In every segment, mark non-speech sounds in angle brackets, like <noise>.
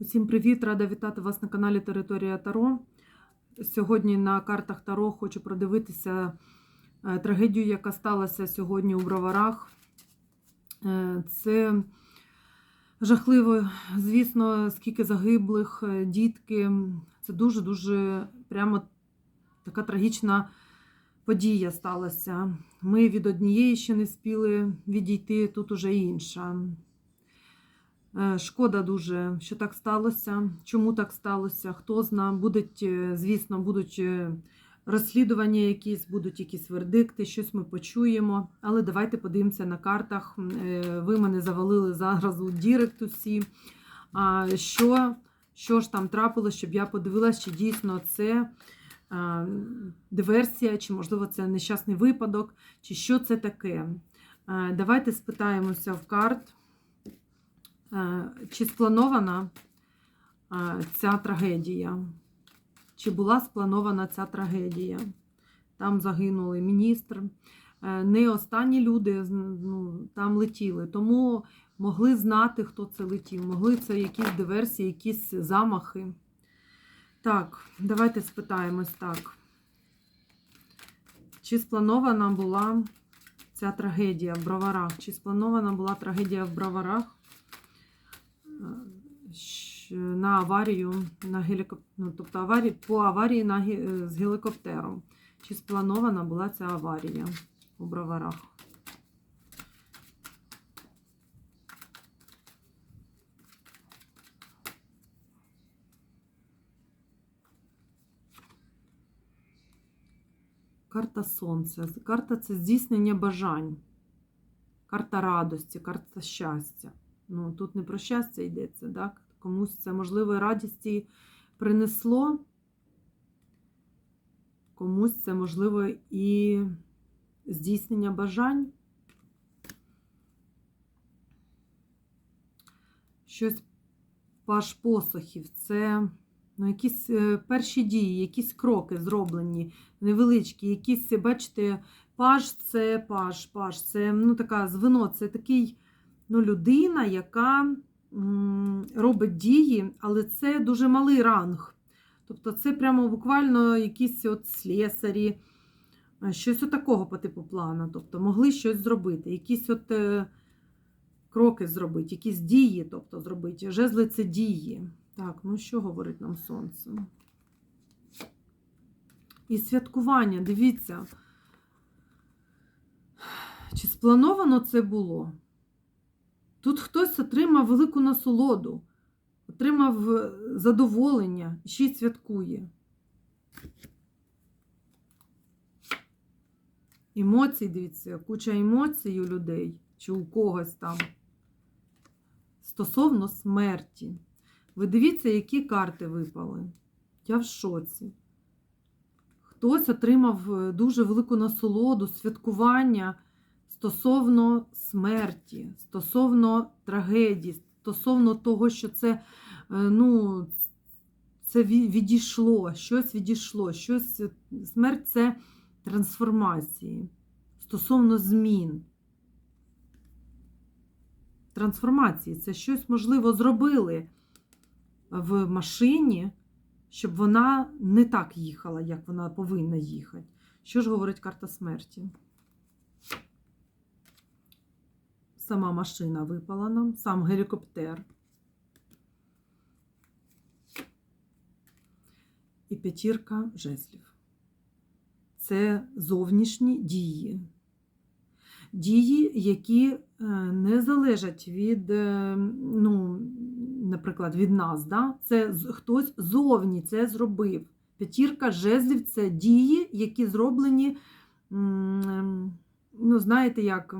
Усім привіт! Рада вітати вас на каналі Територія Таро. Сьогодні на картах Таро хочу продивитися е, трагедію, яка сталася сьогодні у Броварах. Е, Це жахливо, звісно, скільки загиблих, е, дітки. Це дуже-дуже прямо така трагічна подія сталася. Ми від однієї ще не спіли відійти, тут уже інша. Е, Шкода дуже, що так сталося. Чому так сталося? Хто зна, будуть, е, звісно, будуть е, розслідування якісь, будуть якісь вердикти, щось ми почуємо. Але давайте подивимося на картах. Ви мене завалили зараз у Дірект усі. Що, що ж там трапилось, щоб я подивилася, чи дійсно це диверсія, чи, можливо, це нещасний випадок, чи що це таке. Давайте спитаємося в карт. Е, Чи спланована е, ця трагедія? Чи була спланована ця трагедія? Там загинули міністр. Е, Не останні люди ну, там летіли, тому могли знати, хто це летів. Могли це якісь диверсії, якісь замахи. Так, давайте спитаємось так. Чи спланована була ця трагедія в Броварах? Чи спланована була трагедія в Броварах? На аварію на гелікоп... ну, тобто аварії, по аварії на... з гелікоптером. Чи спланована була ця аварія у Броварах? Карта Сонця. Карта це здійснення бажань. Карта радості, карта щастя. Ну, тут не про щастя йдеться, так? Комусь це, можливо, радісті принесло, комусь це, можливо, і здійснення бажань. Щось паш посохів, це ну, якісь е, перші дії, якісь кроки зроблені, невеличкі, якісь, бачите, паш це паш, паш, це ну, така звено, це такий ну, людина, яка робить дії, але це дуже малий ранг. Тобто це прямо буквально якісь от слесарі, е, щось отакого по типу плану. Тобто могли щось зробити, якісь от е, кроки зробити, якісь дії, тобто зробити. Жезли це дії. Так, ну що говорить нам сонце? І святкування, дивіться, чи сплановано це було? Тут хтось отримав велику насолоду, отримав е, задоволення ще й святкує. Емоцій, дивіться, куча емоцій у людей чи у когось там стосовно смерті. Ви дивіться, які карти випали. Я в шоці. Хтось отримав е, дуже велику насолоду, святкування стосовно смерті, стосовно трагедії, стосовно того, що це, е, ну, це відійшло, щось відійшло, щось, е, смерть це трансформації, стосовно змін. Трансформації це щось, можливо, зробили в машині, щоб вона не так їхала, як вона повинна їхати. Що ж говорить карта смерті? Сама машина випала нам, сам гелікоптер. І п'ятірка жезлів. Це зовнішні дії. Дії, які е, не залежать від, е, ну, наприклад, від нас. Да? Це хтось зовні це зробив. П'ятірка жезлів це дії, які зроблені, ем, ну, знаєте, як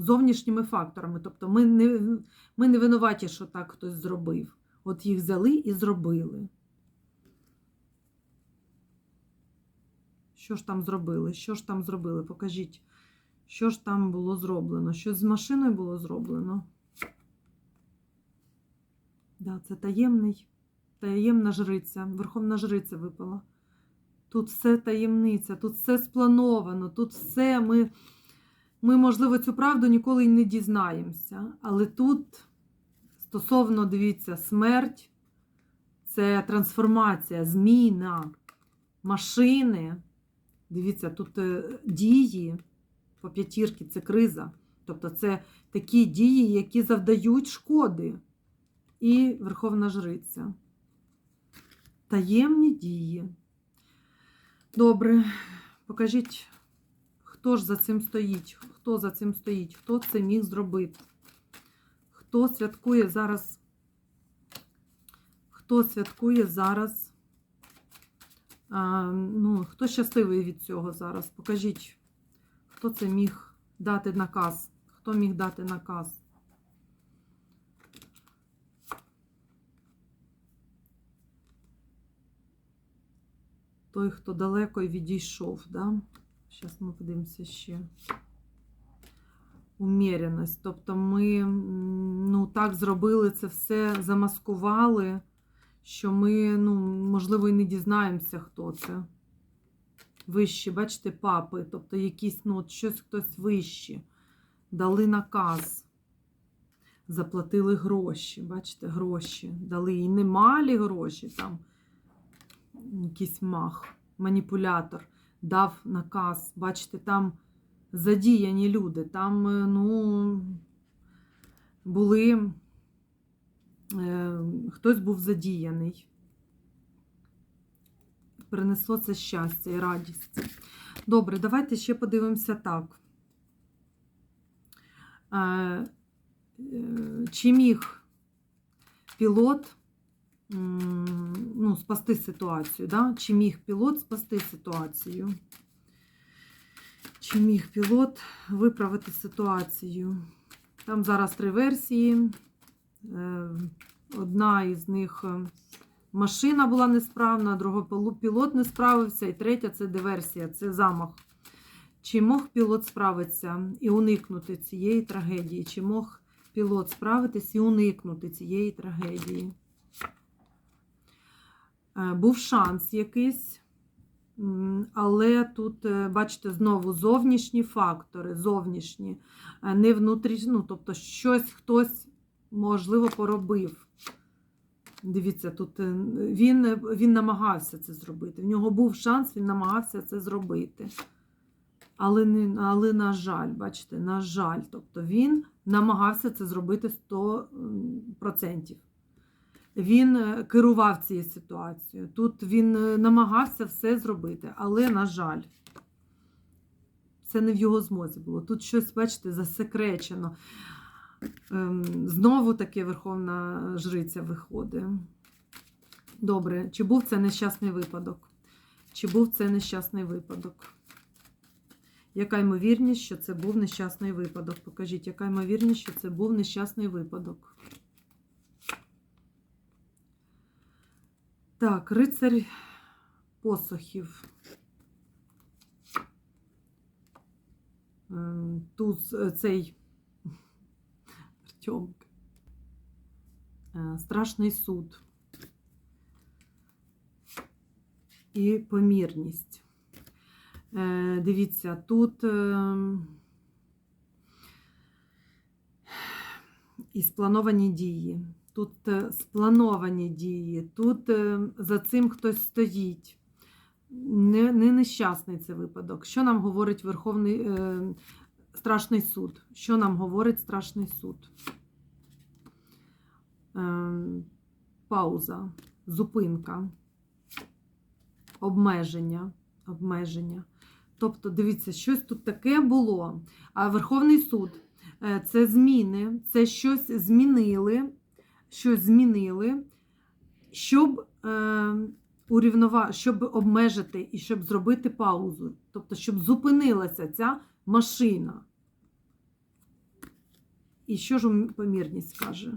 зовнішніми факторами. Тобто ми не, ми не винуваті, що так хтось зробив. От їх взяли і зробили. Що ж там зробили? Що ж там зробили? Покажіть, що ж там було зроблено? Що з машиною було зроблено? Да, це таємний, таємна жриця, верховна жриця випала. Тут все таємниця, тут все сплановано, тут все ми, ми, можливо, цю правду ніколи й не дізнаємося. Але тут, стосовно, дивіться, смерть, це трансформація, зміна машини. Дивіться, тут е, дії по п'ятірки це криза. Тобто це такі дії, які завдають шкоди. І Верховна Жриця. Таємні дії. Добре, покажіть, хто ж за цим стоїть? Хто за цим стоїть? Хто це міг зробити? Хто святкує зараз? Хто святкує зараз? А, ну, хто щасливий від цього зараз? Покажіть, хто це міг дати наказ? Хто міг дати наказ? Той, хто далеко і відійшов, да? Зараз ми подивимося ще. Уміреність. Тобто ми ну, так зробили це все, замаскували, що ми, ну, можливо, і не дізнаємося, хто це. Вищі, бачите, папи, тобто якісь, ну, от щось хтось вищі. Дали наказ. Заплатили гроші, бачите, гроші. Дали і немалі гроші, там якийсь мах, маніпулятор дав наказ. Бачите, там задіяні люди, там, е, ну, були, е, хтось був задіяний. Принесло це щастя і радість. Добре, давайте ще подивимося так. Е, е, Чи міг пілот ну, спасти ситуацію? Да? Чи міг пілот спасти ситуацію? Чи міг пілот виправити ситуацію? Там зараз три версії. Е, Одна із них е, машина була несправна, друга пілот не справився, і третя це диверсія, це замах. Чи мог пілот справитися і уникнути цієї трагедії? Чи мог пілот справитись і уникнути цієї трагедії? Е, Був шанс якийсь, але тут, е, бачите, знову зовнішні фактори, зовнішні, е, не внутрішні, ну, тобто щось хтось, можливо, поробив. Дивіться, тут він, він намагався це зробити. В нього був шанс, він намагався це зробити. Але, не, але на жаль, бачите, на жаль, тобто він намагався це зробити 100%. Він е, керував цією ситуацією. Тут він е, намагався все зробити, але, на жаль, це не в його змозі було. Тут щось, бачите, засекречено. Ем, Знову таки Верховна Жриця виходить. Добре, чи був це нещасний випадок? Чи був це нещасний випадок? Яка ймовірність, що це був нещасний випадок? Покажіть, яка ймовірність, що це був нещасний випадок? Так, рицарь посохів. Ем, Туз е, цей <laughs> Артемка. Е, Страшний суд. І помірність. Е, Дивіться, тут і сплановані дії. Тут е, сплановані дії, тут е, за цим хтось стоїть. Не, не нещасний це випадок. Що нам говорить Верховний е, Страшний суд? Що нам говорить Страшний суд? Е, пауза, зупинка, обмеження. обмеження. Тобто, дивіться, щось тут таке було. А Верховний суд е, це зміни, це щось змінили щось змінили, щоб е, урівнова... щоб обмежити і щоб зробити паузу. Тобто, щоб зупинилася ця машина. І що ж помірність каже?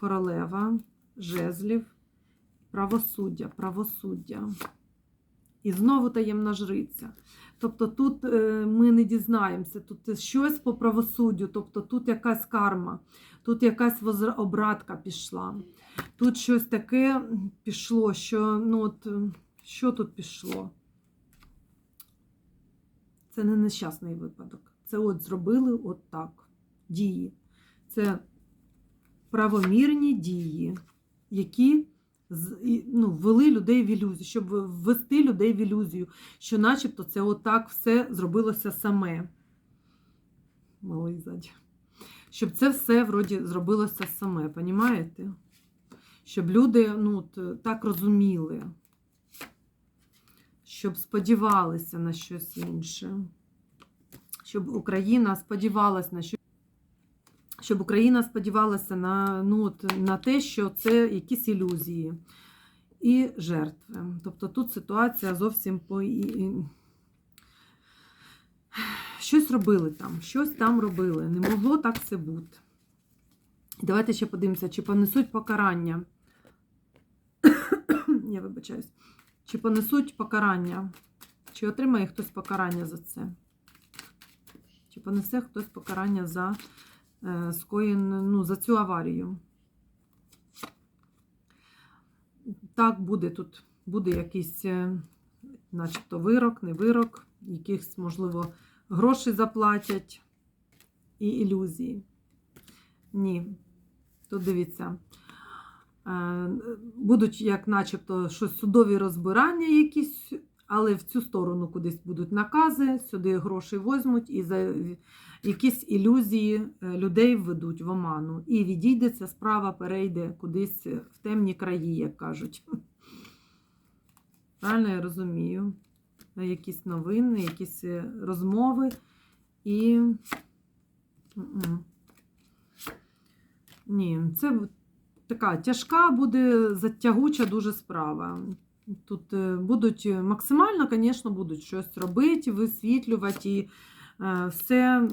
Королева, жезлів, правосуддя, правосуддя. І знову таємна жриця. Тобто тут е, ми не дізнаємося, тут щось по правосуддю, тобто тут якась карма, тут якась обратка пішла. Тут щось таке пішло, що ну от, е, що тут пішло? Це не нещасний випадок. Це от зробили от так. Дії. Це правомірні дії, які ну, ввели людей в ілюзію, щоб ввести людей в ілюзію, що начебто це отак все зробилося саме. Малий ззаді. Щоб це все вроді зробилося саме, понімаєте? Щоб люди ну, так розуміли, щоб сподівалися на щось інше, щоб Україна сподівалася на щось. Щоб Україна сподівалася на, ну, от, на те, що це якісь ілюзії і жертви. Тобто тут ситуація зовсім по щось робили там, щось там робили. Не могло так все бути. Давайте ще подивимося, чи понесуть покарання. <coughs> Я вибачаюсь. Чи понесуть покарання? Чи отримає хтось покарання за це? Чи понесе хтось покарання за скоєн, ну, за цю аварію? Так, буде тут, буде якийсь, е, начебто, вирок, не вирок, якихось, можливо, гроші заплатять і ілюзії. Ні. Тут дивіться. Е, Будуть, як начебто, щось судові розбирання якісь, але в цю сторону кудись будуть накази, сюди гроші возьмуть і за якісь ілюзії е, людей введуть в оману. І відійдеться справа, перейде кудись в темні краї, як кажуть. Правильно я розумію? Якісь новини, якісь е, розмови і. Ні, це така тяжка буде затягуча дуже справа. Тут е, будуть максимально, звісно, будуть щось робити, висвітлювати і все.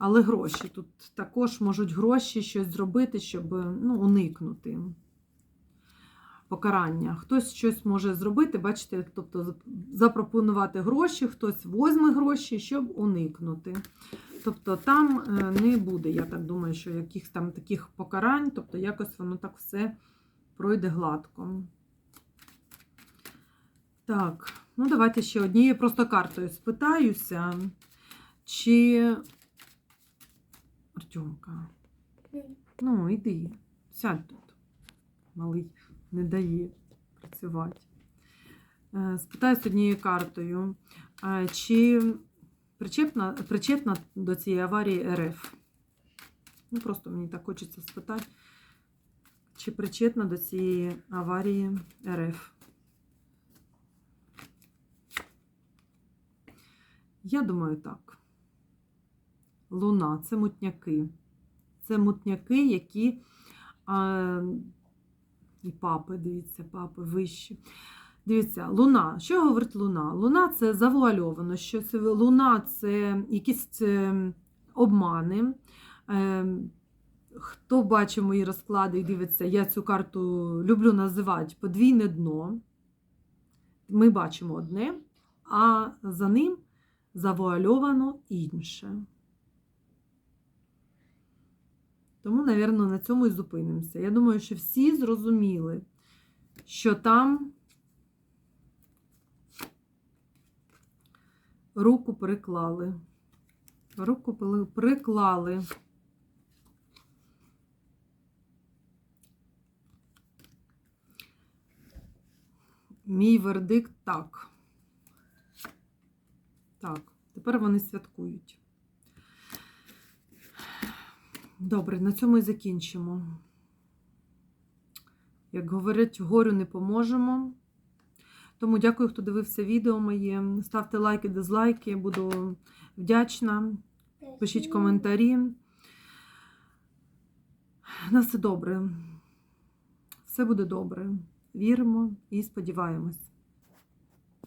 Але гроші. Тут також можуть гроші щось зробити, щоб е, ну, уникнути покарання. Хтось щось може зробити, бачите, тобто запропонувати гроші, хтось возьме гроші, щоб уникнути. Тобто там е, не буде, я так думаю, що якихось там таких покарань, тобто якось воно так все пройде гладко. Так, ну давайте ще однією просто картою спитаюся, чи. Артемка, ну іди, сядь тут. Малий не дає працювати. Е, Спитаюсь однією картою, е, чи причетна, причетна до цієї аварії РФ? Ну, просто мені так хочеться спитати, чи причетна до цієї аварії РФ? Я думаю, так. Луна це мутняки. Це мутняки, які. А, і папи, дивіться, папи вищі. Дивіться, луна. Що говорить луна? Луна це завуальовано, що це луна це якісь обмани. Е, Хто бачив мої розклади і дивиться, я цю карту люблю називати подвійне дно. Ми бачимо одне, а за ним завуальовано інше. Тому, напевно, на цьому і зупинимося. Я думаю, що всі зрозуміли, що там руку приклали. Руку приклали. Мій вердикт так. Так, тепер вони святкують. Добре, на цьому і закінчимо. Як говорять, горю не поможемо. Тому дякую, хто дивився відео моє. Ставте лайки, дизлайки, буду вдячна. Пишіть коментарі. На все добре. Все буде добре. Віримо і сподіваємось.